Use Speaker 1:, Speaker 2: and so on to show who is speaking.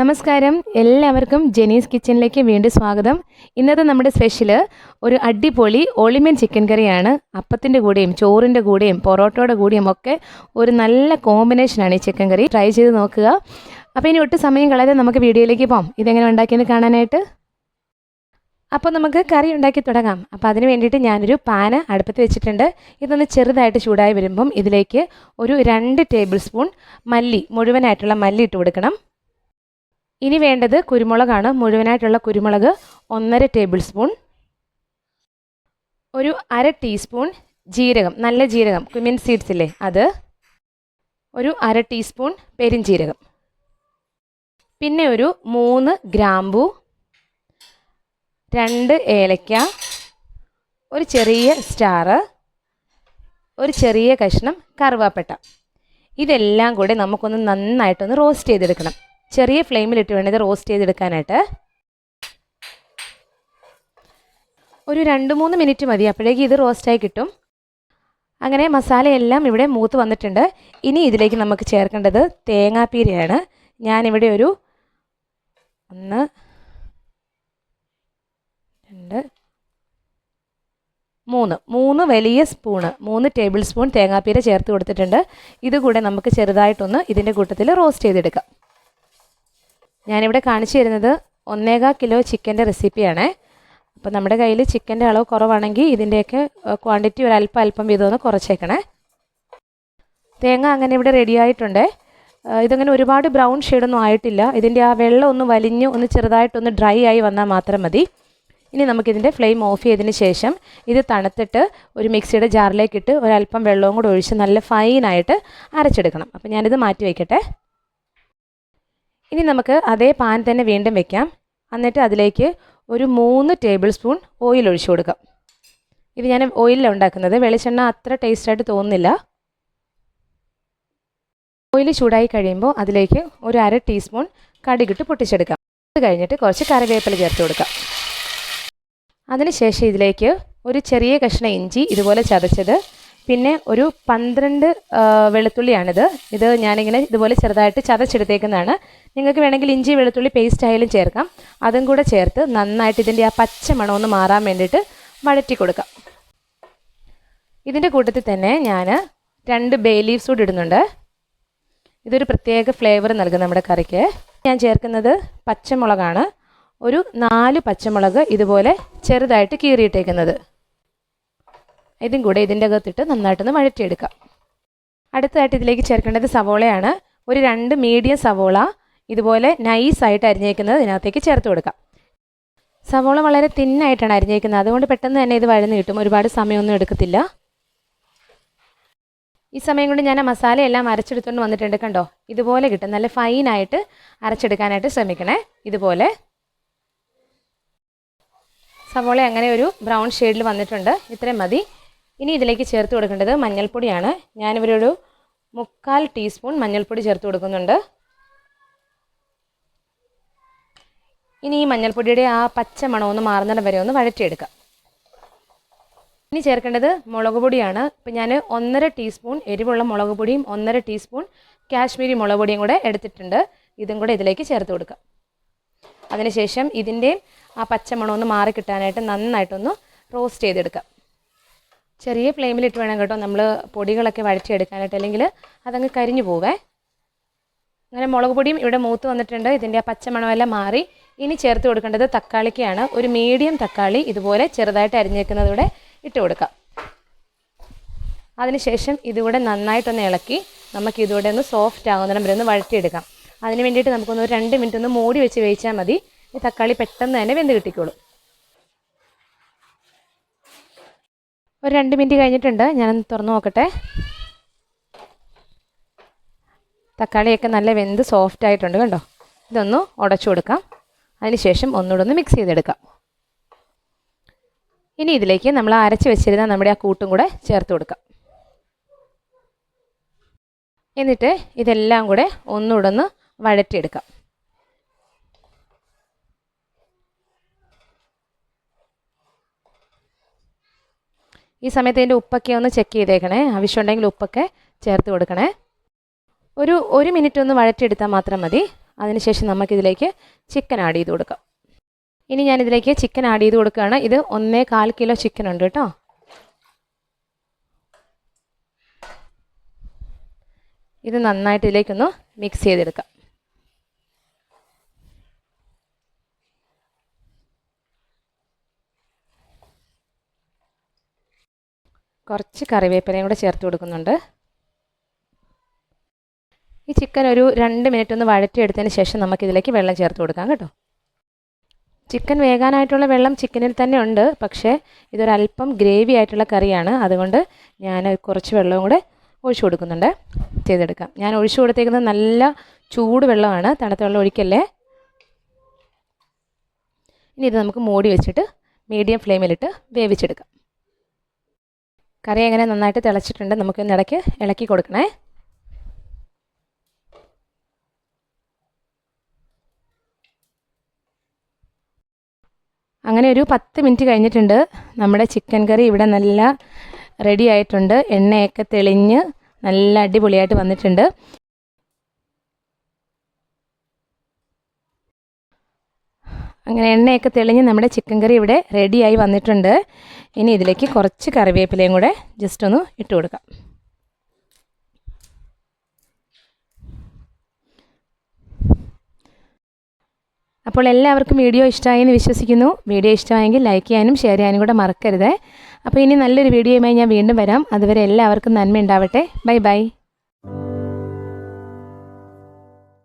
Speaker 1: നമസ്കാരം. എല്ലാവർക്കും ജെനീസ് കിച്ചണിലേക്ക് വീണ്ടും സ്വാഗതം. ഇന്നത്തെ നമ്മുടെ സ്പെഷ്യൽ ഒരു അടിപൊളി ഒളിമൻ ചിക്കൻ കറിയാണ്. അപ്പത്തിന്റെ കൂടെയും ചോറിന്റെ കൂടെയും പൊറോട്ടയുടെ കൂടെയും ഒക്കെ ഒരു നല്ല കോമ്പിനേഷനാണ് ഈ ചിക്കൻ കറി. ട്രൈ ചെയ്ത് നോക്കുക. അപ്പോൾ ഇനി ഒട്ടും സമയം കളയാതെ നമുക്ക് വീഡിയോയിലേക്ക് പോകാം. ഇതെങ്ങനെ ഉണ്ടാക്കിയെന്ന് കാണാനായിട്ട്. അപ്പോൾ നമുക്ക് കറി ഉണ്ടാക്കി തുടങ്ങാം. അപ്പോൾ അതിന് വേണ്ടിയിട്ട് ഞാനൊരു പാന് അടുപ്പത്ത് വെച്ചിട്ടുണ്ട്. ഇതൊന്ന് ചെറുതായിട്ട് ചൂടായി വരുമ്പം ഇതിലേക്ക് ഒരു രണ്ട് ടേബിൾ സ്പൂൺ മല്ലി മുഴുവനായിട്ടുള്ള മല്ലി ഇട്ട് കൊടുക്കണം. ഇനി വേണ്ടത് കുരുമുളകാണ്. മുഴുവനായിട്ടുള്ള കുരുമുളക് ഒന്നര ടേബിൾ സ്പൂൺ. ഒരു അര ടീസ്പൂൺ ജീരകം. നല്ല ജീരകം. കുമിൻ സീഡ്സ് ഇല്ലേ? അത്. ഒരു അര ടീസ്പൂൺ പെരിഞ്ജീരകം പിന്നെ ഒരു മൂന്ന് ഗ്രാമ്പു. രണ്ട് ഏലക്ക. ഒരു ചെറിയ സ്റ്റാറ് ഒരു ചെറിയ കഷ്ണം കറുവാപ്പട്ട. ഇതെല്ലാം കൂടെ നമുക്കൊന്ന് നന്നായിട്ടൊന്ന് റോസ്റ്റ് ചെയ്തെടുക്കണം. ചെറിയ ഫ്ലെയിമിലിട്ട് വേണം ഇത് റോസ്റ്റ് ചെയ്തെടുക്കാനായിട്ട്. ഒരു രണ്ട് മൂന്ന് മിനിറ്റ് മതി അപ്പോഴേക്കും ഇത് റോസ്റ്റായി കിട്ടും. അങ്ങനെ മസാലയെല്ലാം ഇവിടെ മൂത്ത് വന്നിട്ടുണ്ട്. ഇനി ഇതിലേക്ക് നമുക്ക് ചേർക്കേണ്ടത് തേങ്ങാപ്പീരയാണ്. ഞാനിവിടെ ഒരു ഒന്ന് രണ്ട് മൂന്ന്. മൂന്ന് വലിയ സ്പൂണ് മൂന്ന് ടേബിൾ സ്പൂൺ തേങ്ങാപ്പീര ചേർത്ത് കൊടുത്തിട്ടുണ്ട്. ഇതുകൂടെ നമുക്ക് ചെറുതായിട്ടൊന്ന് ഇതിന്റെ കൂട്ടത്തിൽ റോസ്റ്റ് ചെയ്തെടുക്കാം. ഞാനിവിടെ കാണിച്ചു തരുന്നത് ഒന്നേകാ കിലോ ചിക്കന്റെ റെസിപ്പിയാണ്. അപ്പോൾ നമ്മുടെ കയ്യിൽ ചിക്കന്റെ അളവ് കുറവാണെങ്കിൽ ഇതിന്റെയൊക്കെ ക്വാണ്ടിറ്റി ഒരു അല്പം അല്പം വീതമൊന്ന് കുറച്ചേക്കണേ. തേങ്ങ അങ്ങനെ ഇവിടെ റെഡി ആയിട്ടുണ്ട്. ഇതങ്ങനെ ഒരുപാട് ബ്രൗൺ ഷെയ്ഡൊന്നും ആയിട്ടില്ല. ഇതിന്റെ ആ വെള്ളം ഒന്ന് വലിഞ്ഞ് ഒന്ന് ചെറുതായിട്ടൊന്ന് ഡ്രൈ ആയി വന്നാൽ മാത്രം മതി. ഇനി നമുക്കിതിന്റെ ഫ്ലെയിം ഓഫ് ചെയ്തതിന് ശേഷം ഇത് തണുത്തിട്ട് ഒരു മിക്സിയുടെ ജാറിലേക്കിട്ട് ഒരല്പം വെള്ളവും കൂടെ ഒഴിച്ച് നല്ല ഫൈനായിട്ട് അരച്ചെടുക്കണം. അപ്പോൾ ഞാനിത് മാറ്റി വയ്ക്കട്ടെ. ഇനി നമുക്ക് അതേ പാൻ തന്നെ വീണ്ടും വെക്കാം. എന്നിട്ട് അതിലേക്ക് ഒരു മൂന്ന് ടേബിൾ സ്പൂൺ ഓയിൽ ഒഴിച്ചു കൊടുക്കാം. ഇത് ഞാൻ ഓയിലാണ് ഉണ്ടാക്കുന്നത്. വെളിച്ചെണ്ണ അത്ര ടേസ്റ്റായിട്ട് തോന്നുന്നില്ല. ഓയിൽ ചൂടായി കഴിയുമ്പോൾ അതിലേക്ക് ഒരു അര ടീസ്പൂൺ കടുകിട്ട് പൊട്ടിച്ചെടുക്കാം. അത് കഴിഞ്ഞിട്ട് കുറച്ച് കറിവേപ്പില ചേർത്ത് കൊടുക്കാം. അതിനുശേഷം ഇതിലേക്ക് ഒരു ചെറിയ കഷ്ണ ഇഞ്ചി ഇതുപോലെ ചതച്ചത്. പിന്നെ ഒരു പന്ത്രണ്ട് വെളുത്തുള്ളിയാണിത്. ഇത് ഞാനിങ്ങനെ ഇതുപോലെ ചെറുതായിട്ട് ചതച്ചെടുത്തേക്കുന്നതാണ്. നിങ്ങൾക്ക് വേണമെങ്കിൽ ഇഞ്ചി വെളുത്തുള്ളി പേസ്റ്റ് ആയാലും ചേർക്കാം. അതും കൂടെ ചേർത്ത് നന്നായിട്ട് ഇതിന്റെ ആ പച്ച മണമൊന്ന് മാറാൻ വേണ്ടിയിട്ട് വഴറ്റി കൊടുക്കാം. ഇതിന്റെ കൂട്ടത്തിൽ തന്നെ ഞാൻ രണ്ട് ബേ ലീവ്സ് കൂടി ഇടുന്നുണ്ട്. ഇതൊരു പ്രത്യേക ഫ്ലേവർ നൽകും നമ്മുടെ കറിക്ക്. ഞാൻ ചേർക്കുന്നത് പച്ചമുളകാണ്. ഒരു നാല് പച്ചമുളക് ഇതുപോലെ ചെറുതായിട്ട് കീറിയിട്ടേക്കുന്നത്. ഇതും കൂടെ ഇതിന്റെ അകത്തിട്ട് നന്നായിട്ടൊന്ന് വഴറ്റിയെടുക്കാം. അടുത്തതായിട്ട് ഇതിലേക്ക് ചേർക്കേണ്ടത് സവോളയാണ്. ഒരു രണ്ട് മീഡിയം സവോള ഇതുപോലെ നൈസായിട്ട് അരിഞ്ഞേക്കുന്നത് ഇതിനകത്തേക്ക് ചേർത്ത് കൊടുക്കാം. സവോള വളരെ തിന്നായിട്ടാണ് അരിഞ്ഞേക്കുന്നത്. അതുകൊണ്ട് പെട്ടെന്ന് തന്നെ ഇത് വഴന്ന് കിട്ടും. ഒരുപാട് സമയമൊന്നും എടുക്കത്തില്ല. ഈ സമയം കൊണ്ട് ഞാൻ ആ മസാലയെല്ലാം അരച്ചെടുത്തുകൊണ്ട് വന്നിട്ടുണ്ട് കണ്ടോ? ഇതുപോലെ കിട്ടും. നല്ല ഫൈനായിട്ട് അരച്ചെടുക്കാനായിട്ട് ശ്രമിക്കണേ. ഇതുപോലെ. സവോള അങ്ങനെ ഒരു ബ്രൗൺ ഷെയ്ഡിൽ വന്നിട്ടുണ്ട്. ഇത്രയും മതി. ഇനി ഇതിലേക്ക് ചേർത്ത് കൊടുക്കേണ്ടത് മഞ്ഞൾപ്പൊടിയാണ്. ഞാനിവരൊരു മുക്കാൽ ടീസ്പൂൺ മഞ്ഞൾപ്പൊടി ചേർത്ത് കൊടുക്കുന്നുണ്ട്. ഇനി ഈ മഞ്ഞൾപ്പൊടിയുടെ ആ പച്ച മണമൊന്ന് മാറുന്നിടം വരെ ഒന്ന് വഴറ്റിയെടുക്കാം. ഇനി ചേർക്കേണ്ടത് മുളക് പൊടിയാണ്. ഇപ്പം ഞാൻ ഒന്നര ടീസ്പൂൺ എരിവുള്ള മുളക് പൊടിയും ഒന്നര ടീസ്പൂൺ കാശ്മീരി മുളക് പൊടിയും കൂടെ എടുത്തിട്ടുണ്ട്. ഇതും കൂടെ ഇതിലേക്ക് ചേർത്ത് കൊടുക്കാം. അതിനുശേഷം ഇതിന്റെയും ആ പച്ചമണം ഒന്ന് മാറി കിട്ടാനായിട്ട് നന്നായിട്ടൊന്ന് റോസ്റ്റ് ചെയ്തെടുക്കാം. ചെറിയ ഫ്ലെയിമിലിട്ട് വേണം കേട്ടോ നമ്മൾ പൊടികളൊക്കെ വഴറ്റിയെടുക്കാനായിട്ട്. അല്ലെങ്കിൽ അതങ്ങ് കരിഞ്ഞു പോവേ. അങ്ങനെ മുളക് പൊടിയും ഇവിടെ മൂത്ത് വന്നിട്ടുണ്ട്. ഇതിന്റെ ആ പച്ചമണമെല്ലാം മാറി ഇനി ചേർത്ത് കൊടുക്കേണ്ടത് തക്കാളിക്കാണ്. ഒരു മീഡിയം തക്കാളി ഇതുപോലെ ചെറുതായിട്ട് അരിഞ്ഞേക്കുന്നതൂടെ ഇട്ട് കൊടുക്കാം. അതിനുശേഷം ഇതുകൂടെ നന്നായിട്ടൊന്ന് ഇളക്കി നമുക്ക് ഇതുകൂടെ ഒന്ന് സോഫ്റ്റ് ആകുന്നിടം വരെ ഒന്ന് വഴറ്റിയെടുക്കാം. അതിന് വേണ്ടിയിട്ട് നമുക്കൊന്ന് ഒരു രണ്ട് മിനിറ്റ് ഒന്ന് മൂടി വെച്ച് വേവിച്ചാൽ മതി. ഈ തക്കാളി പെട്ടെന്ന് തന്നെ വെന്ത് കിട്ടിക്കോളും. ഒരു രണ്ട് മിനിറ്റ് കഴിഞ്ഞിട്ടുണ്ട്. ഞാനൊന്ന് തുറന്നു നോക്കട്ടെ. തക്കാളിയൊക്കെ നല്ല വെന്ത് സോഫ്റ്റ് ആയിട്ടുണ്ട് കണ്ടോ? ഇതൊന്ന് ഉടച്ചു കൊടുക്കാം. അതിനുശേഷം ഒന്നുകൂടെ ഒന്ന് മിക്സ് ചെയ്തെടുക്കാം. ഇനി ഇതിലേക്ക് നമ്മൾ അരച്ച് വെച്ചിരുന്ന നമ്മുടെ ആ കൂട്ടും കൂടെ ചേർത്ത് കൊടുക്കാം. എന്നിട്ട് ഇതെല്ലാം കൂടെ ഒന്നുകൂടെ ഒന്ന് വഴറ്റിയെടുക്കാം. ഈ സമയത്ത് ഇതിന്റെ ഉപ്പൊക്കെ ഒന്ന് ചെക്ക് ചെയ്തേക്കണേ. ആവശ്യമുണ്ടെങ്കിൽ ഉപ്പൊക്കെ ചേർത്ത് കൊടുക്കണേ. ഒരു ഒരു മിനിറ്റ് ഒന്ന് വഴറ്റിയെടുത്താൽ മാത്രം മതി. അതിനുശേഷം നമുക്കിതിലേക്ക് ചിക്കൻ ആഡ് ചെയ്ത് കൊടുക്കാം. ഇനി ഞാനിതിലേക്ക് ചിക്കൻ ആഡ് ചെയ്ത് കൊടുക്കുകയാണ്. ഇത് ഒന്നേ കാൽ കിലോ ചിക്കൻ ഉണ്ട് കേട്ടോ. ഇത് നന്നായിട്ട് ഇതിലേക്കൊന്ന് മിക്സ് ചെയ്തെടുക്കാം. കുറച്ച് കറിവേപ്പിലയും കൂടെ ചേർത്ത് കൊടുക്കുന്നുണ്ട്. ഈ ചിക്കൻ ഒരു രണ്ട് മിനിറ്റ് ഒന്ന് വഴറ്റിയെടുത്തതിന് ശേഷം നമുക്കിതിലേക്ക് വെള്ളം ചേർത്ത് കൊടുക്കാം കേട്ടോ. ചിക്കൻ വേകാനായിട്ടുള്ള വെള്ളം ചിക്കനിൽ തന്നെ ഉണ്ട്. പക്ഷേ ഇതൊരല്പം ഗ്രേവി ആയിട്ടുള്ള കറിയാണ്. അതുകൊണ്ട് ഞാൻ കുറച്ച് വെള്ളവും കൂടെ ഒഴിച്ചു കൊടുക്കുന്നുണ്ട്. ചെയ്തെടുക്കാം. ഞാൻ ഒഴിച്ചു കൊടുത്തേക്കുന്നത് നല്ല ചൂട് വെള്ളമാണ്. തണുത്ത വെള്ളം ഒഴിക്കല്ലേ? ഇനി ഇത് നമുക്ക് മൂടി വെച്ചിട്ട് മീഡിയം ഫ്ലെയിമിലിട്ട് വേവിച്ചെടുക്കാം. കറി എങ്ങനെ നന്നായിട്ട് തിളച്ചിട്ടുണ്ട് നമുക്കൊന്ന് ഇടയ്ക്ക് ഇളക്കി കൊടുക്കണേ. അങ്ങനെ ഒരു പത്ത് മിനിറ്റ് കഴിഞ്ഞിട്ടുണ്ട്. നമ്മുടെ ചിക്കൻ കറി ഇവിടെ നല്ല റെഡി ആയിട്ടുണ്ട്. എണ്ണയൊക്കെ തെളിഞ്ഞ് നല്ല അടിപൊളിയായിട്ട് വന്നിട്ടുണ്ട്. അങ്ങനെ എണ്ണയൊക്കെ തെളിഞ്ഞ് നമ്മുടെ ചിക്കൻ കറി ഇവിടെ റെഡിയായി വന്നിട്ടുണ്ട്. ഇനി ഇതിലേക്ക് കുറച്ച് കറിവേപ്പിലയും കൂടെ ജസ്റ്റ് ഒന്ന് ഇട്ട് കൊടുക്കാം. അപ്പോൾ എല്ലാവർക്കും വീഡിയോ ഇഷ്ടമായി എന്ന് വിശ്വസിക്കുന്നു. വീഡിയോ ഇഷ്ടമായെങ്കിൽ ലൈക്ക് ചെയ്യാനും ഷെയർ ചെയ്യാനും കൂടെ മറക്കരുത്. അപ്പോൾ ഇനി നല്ലൊരു വീഡിയോയുമായി ഞാൻ വീണ്ടും വരാം. അതുവരെ എല്ലാവർക്കും നന്മ ഉണ്ടാവട്ടെ ബൈ ബൈ